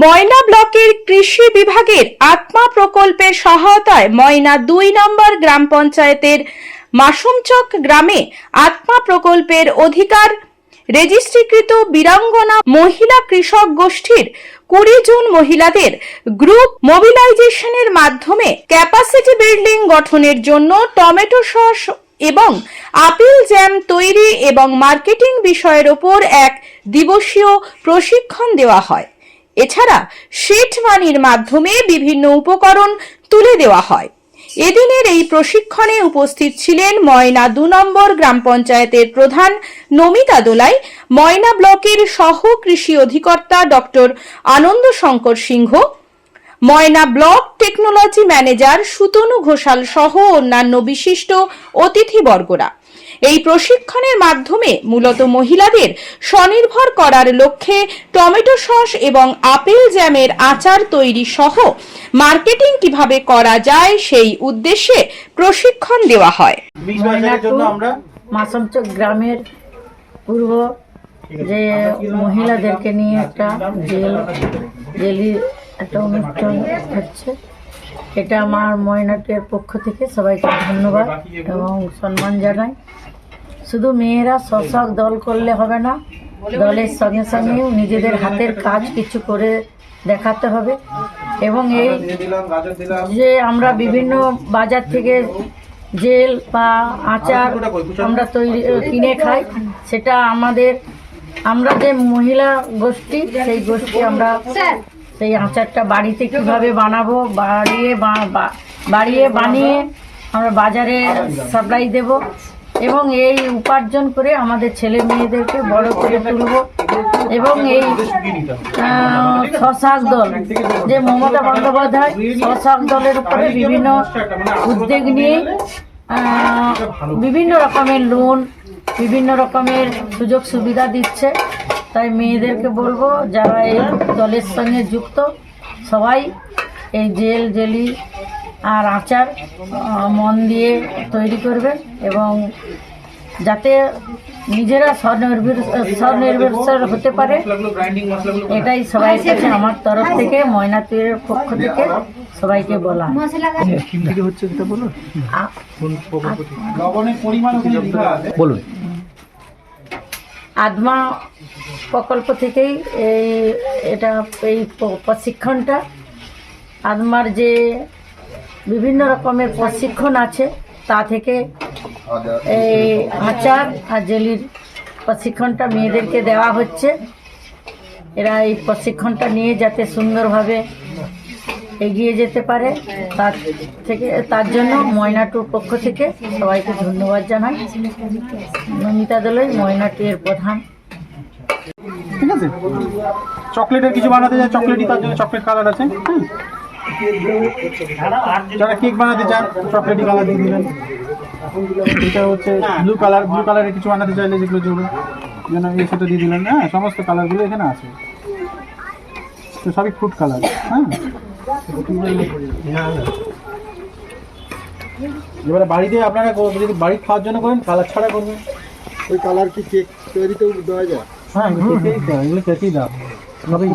ময়না ব্লকের কৃষি বিভাগের আত্মা প্রকল্পের সহায়তায় ময়না দুই নম্বর গ্রাম পঞ্চায়েতের মাসুমচক গ্রামে আত্মা প্রকল্পের অধিকার রেজিস্ট্রিকৃত বীরাঙ্গনা মহিলা কৃষক গোষ্ঠীর কুড়ি জন মহিলাদের গ্রুপ মোবিলাইজেশনের মাধ্যমে ক্যাপাসিটি বিল্ডিং গঠনের জন্য টমেটো সস এবং আপিল জ্যাম তৈরি এবং মার্কেটিং বিষয়ের ওপর এক দিবসীয় প্রশিক্ষণ দেওয়া হয়। এছাড়া শিট মানির মাধ্যমে বিভিন্ন উপকরণ তুলে দেওয়া হয়। এদিনের এই প্রশিক্ষণে উপস্থিত ছিলেন ময়না দু নম্বর গ্রাম পঞ্চায়েতের প্রধান নমিতা দোলাই, ময়না ব্লকের সহ কৃষি অধিকর্তা doctor Anand Shankar Singha, Moyna block technology manager Sutanu Ghoshal সহ অন্যান্য বিশিষ্ট অতিথিবর্গরা। এই প্রশিক্ষণের মাধ্যমে মূলত মহিলাদের স্বনির্ভর করার লক্ষ্যে টমেটো সস এবং আপেল জ্যামের আচার তৈরি সহ মার্কেটিং কীভাবে করা যায় সেই উদ্দেশ্যে প্রশিক্ষণ দেওয়া হয়। গ্রামের পূর্ব যে মহিলাদেরকে নিয়ে একটা জেল জেলি একটা অনুষ্ঠান হচ্ছে। এটা আমার ময়নাটের পক্ষ থেকে সবাইকে ধন্যবাদ এবং সম্মান জানাই। শুধু মেয়েরা শশক দল করলে হবে না, দলের সঙ্গে সঙ্গে নিজেদের হাতের কাজ কিছু করে দেখাতে হবে। এবং এই যে আমরা বিভিন্ন বাজার থেকে জেল বা আচার আমরা তৈরি কিনে খাই, সেটা আমাদের, আমরা যে মহিলা গোষ্ঠী, সেই গোষ্ঠী আমরা সেই আচারটা বাড়িতে কীভাবে বানাবো, বাড়িয়ে বাড়িয়ে বানিয়ে আমরা বাজারে সাপ্লাই দেব। এবং এই উপার্জন করে আমাদের ছেলে মেয়েদেরকে বড় করে তুলব। এবং এই স্বশাক দল, যে মমতা বন্দ্যোপাধ্যায় স্বশাক দলের উপরে বিভিন্ন উদ্যোগ নিয়ে বিভিন্ন রকমের লোন বিভিন্ন রকমের সুযোগ সুবিধা দিচ্ছে। তাই মেয়েদেরকে বলব, যারা এই দলের সঙ্গে যুক্ত, সবাই এই জেল জেলি আর আচার মন দিয়ে তৈরি করবে এবং যাতে নিজেরা স্বনির্ভর স্বনির্ভরশীল হতে পারে এটাই সবাই কাছে আমার তরফ থেকে ময়নাতুরের পক্ষ থেকে সবাইকে বলা। বলুন। আদমা প্রকল্প থেকেই এই এটা এই প্রশিক্ষণটা আদমার যে বিভিন্ন রকমের প্রশিক্ষণ আছে। তা থেকে এই আচার আর জেলির প্রশিক্ষণটা মেয়েদেরকে দেওয়া হচ্ছে। এরা এই প্রশিক্ষণটা নিয়ে যাতে সুন্দরভাবে এগিয়ে যেতে পারে, তার থেকে, তার জন্য ময়নাটুর পক্ষ থেকে সবাইকে ধন্যবাদ জানাই। নমিতা দলের এর প্রধান। ঠিক আছে? চকলেটের কিছু বানাতে চকলেটই তার জন্য, চকলেট কালার আছে। হুম। যারা কেক বানাতে চান চকলেটি কালার দিয়ে দিবেন। এটা হচ্ছে ব্লু কালার ব্লু কালারের কিছু বানাতে চাইলে যেগুলো যেগুলো যেন এই সাথে দিয়ে দিলেন। হ্যাঁ সমস্ত কালারগুলো এখানে আছে। তো সবই ফ্রুট কালার হ্যাঁ। এবারে বাড়িতে আপনারা যদি বাড়ি খাওয়ার জন্য করেন কালার ছাড়া করবেন। ওই কালার কি কেক তৈরিতেও দেওয়া যায়? হ্যাঁ এগুলো কেকেই দাও এগুলো কেকেই দাও সবই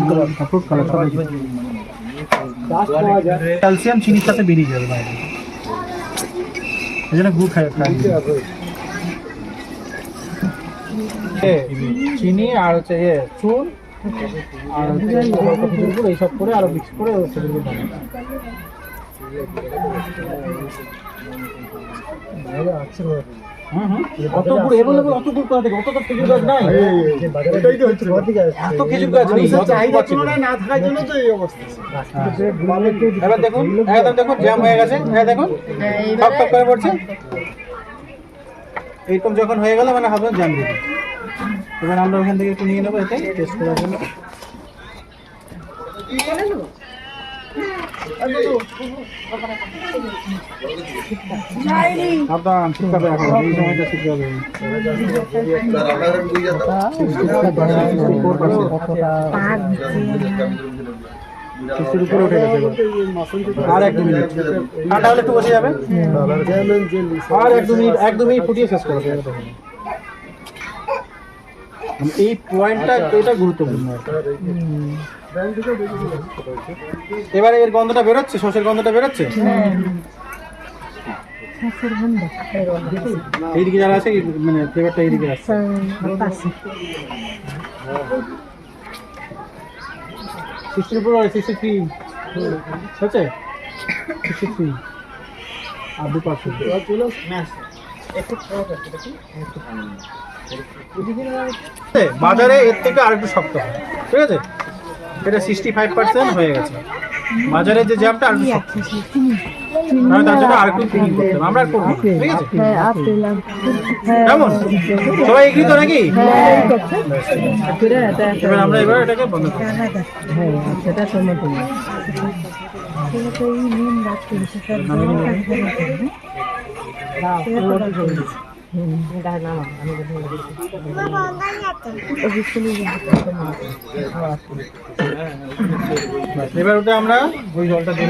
ফ্রুট কালার সবই ক্যালসিয়াম চিনির সাথে বেরিয়ে যাবে বাইরে এই জন্য গু খাই চিনি আর হচ্ছে ইয়ে চুন আর হচ্ছে এইসব করে আরও মিক্স করে দেখুন একদম দেখুন জ্যাম হয়ে গেছে। হ্যাঁ দেখুন। টক টক করে পড়ছে। এইরকম যখন হয়ে গেল মানে হাতটা জ্যাম দিবে এবার আমরা ওখান থেকে একটু নিয়ে নেব এতে টেস্ট করার জন্য। সাবধান এখন এই সময়টা। আর এক দু মিনিট। ঠান্ডা হলে একটু বসে যাবে আর এক দু মিনিট এক দু মিনিট ফুটিয়ে শেষ করবে এই পয়েন্টটা এটা গুরুত্বপূর্ণ। এবারে এর গন্ধটা বেরোচ্ছে? সর্ষের গন্ধটা বেরোচ্ছে? এইদিকে যারা আছে মানে ফ্লেভারটা এইদিকে আসছে সিক্সটির উপর সিক্সটি থ্রি হচ্ছে সিক্সটি থ্রি আর দু পার্সেন্ট বাজারে এর থেকে আর একটু শক্ত হয় ঠিক আছে এটা সিক্সটি ফাইভ পার্সেন্ট হয়ে গেছে বাজারে যে জ্যামটা আর নাকি এবার আমরা এবার এবার ওটা আমরা ওই জলটা দিয়ে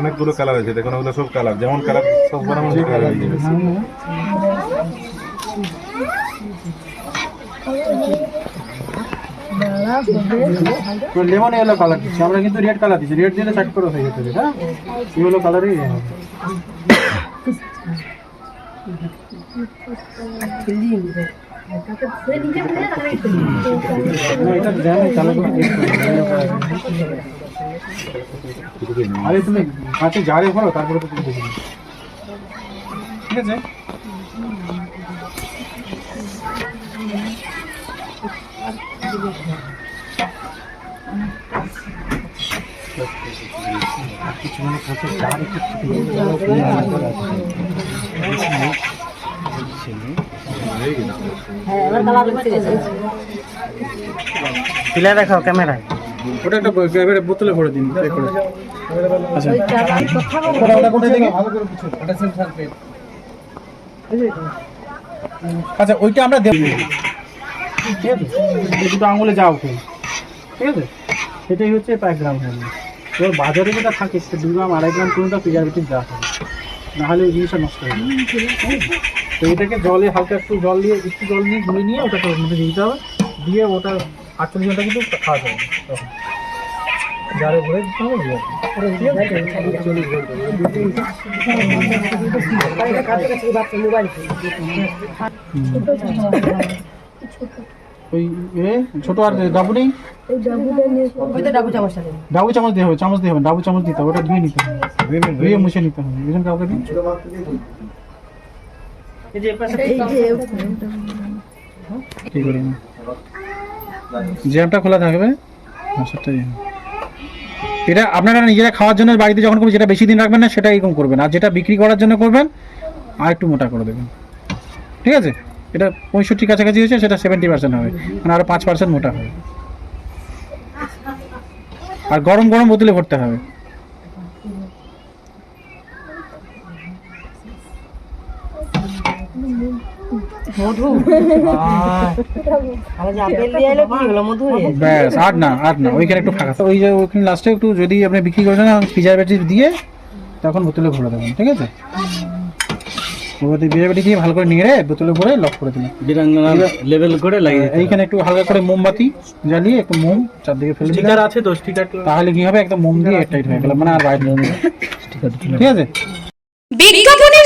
অনেকগুলো কালার আছে, দেখুন, ওগুলো সব কালার যেমন কালার সব বানানো কালার হয়ে লেমন এলো কালার দিচ্ছি, আমরা কিন্তু রেড কালার দিচ্ছি রেড দিলে চাট করে হয়ে যেতে হ্যাঁ? এই কালারই এটা জ্যাম চালু করে। আরে তুমি কাছে জারে ভরো তারপরে তো তুমি দেখে নিও। ঠিক আছে তুলে দেখাও ক্যামেরায় ওটা একটা এবারে বোতলে ভরে দিন করে। আচ্ছা। ওটা ওটা কোথায় দেখি ভালো করে ওটা আচ্ছা ওইটা আমরা দেব। ঠিক আছে। দুটো আঙুলে যাও ঠিক আছে? সেটাই হচ্ছে এক গ্রাম এবার বাজারে যেটা থাকে সেটা দু গ্রাম আড়াই গ্রাম পর্যন্ত প্রিজারভেটিভ দেওয়া হবে। নাহলে ওই জিনিসটা নষ্ট হয়ে যাবে। তো এটাকে জলে হালকা একটু জল দিয়ে একটু জল নিয়ে গুলে নিয়ে ওটাকে দিতে হবে। দিয়ে ওটা আটচল্লিশ ঘণ্টা কিন্তু খাওয়া যাবে তখন। জারে ভরে দিতে হবে দিয়ে চল্লিশ ঘণ্টা ওই এ ছোট আর ডাবু নেই? ডাবু চামচ দিয়ে হবে চামচ দিয়ে হবে ডাবু চামচ দিতে হবে ওটা ধুয়ে নিতে হবে। ধুয়ে মুছে নিতে হবে। বুঝলেন কাউকে দিন। ঠিক করে নিন। জ্যামটা খোলা থাকবে? ইয়ে। এটা আপনারা নিজেরা খাওয়ার জন্য বাড়িতে যখন করবেন, যেটা বেশি দিন রাখবেন না, সেটা এরকম করবেন। আর যেটা বিক্রি করার জন্য করবেন আর একটু মোটা করে দেবেন। ঠিক আছে? এটা পঁয়ষট্টি কাছাকাছি হয়েছে, সেটা সেভেন্টি পার্সেন্ট হবে। মানে আরও পাঁচ পার্সেন্ট মোটা হবে। আর গরম গরম বোতলে ভরতে হবে। ব্যাস আর না আর না ওইখানে একটু ফাঁকা ওই যে ওইখানে লাস্টে একটু যদি আপনি বিক্রি করেন প্রিজারভেটিভ দিয়ে তখন বোতলে ভরে দেবেন ঠিক আছে? দিয়ে ভালো করে বোতলে ভরে লক করে দিন বীরাঙ্গনা লেভেল করে লাগিয়ে এইখানে একটু হালকা করে মোমবাতি জ্বালিয়ে একটু মোম চারদিকে ফেলে আছে তো স্টিকার তাহলে কি হবে? একদম মোম দিয়ে টাইট হয়ে গেল মানে আর বাইরে ঠিক আছে? বিজ্ঞাপনের